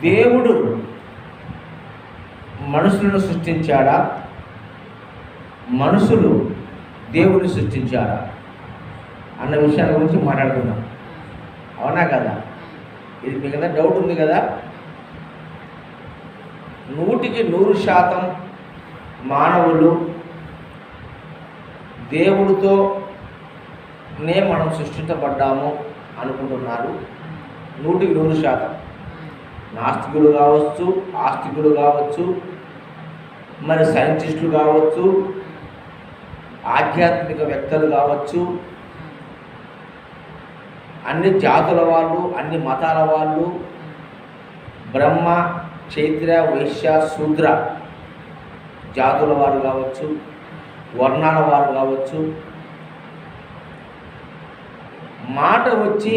దేవుడు మనుషులను సృష్టించాడా? మనుషులు దేవుడిని సృష్టించారా? అన్న విషయాల గురించి మాట్లాడుకుందాం. అవునా కదా? ఇది మీకు ఏదైనా డౌట్ ఉంది కదా? నూటికి నూరు శాతం మానవులు దేవుడితోనే మనం సృష్టించబడ్డాము అనుకుంటున్నారు. నూటికి నూరు శాతం. నాస్తికులు కావచ్చు ఆస్తికులు కావచ్చు మరి సైంటిస్టులు కావచ్చు ఆధ్యాత్మిక వ్యక్తులు కావచ్చు అన్ని జాతుల వాళ్ళు అన్ని మతాల వాళ్ళు బ్రహ్మ చైత్ర వైశ్య శూద్ర జాతుల వారు కావచ్చు వర్ణాల వారు కావచ్చు. మాట వచ్చి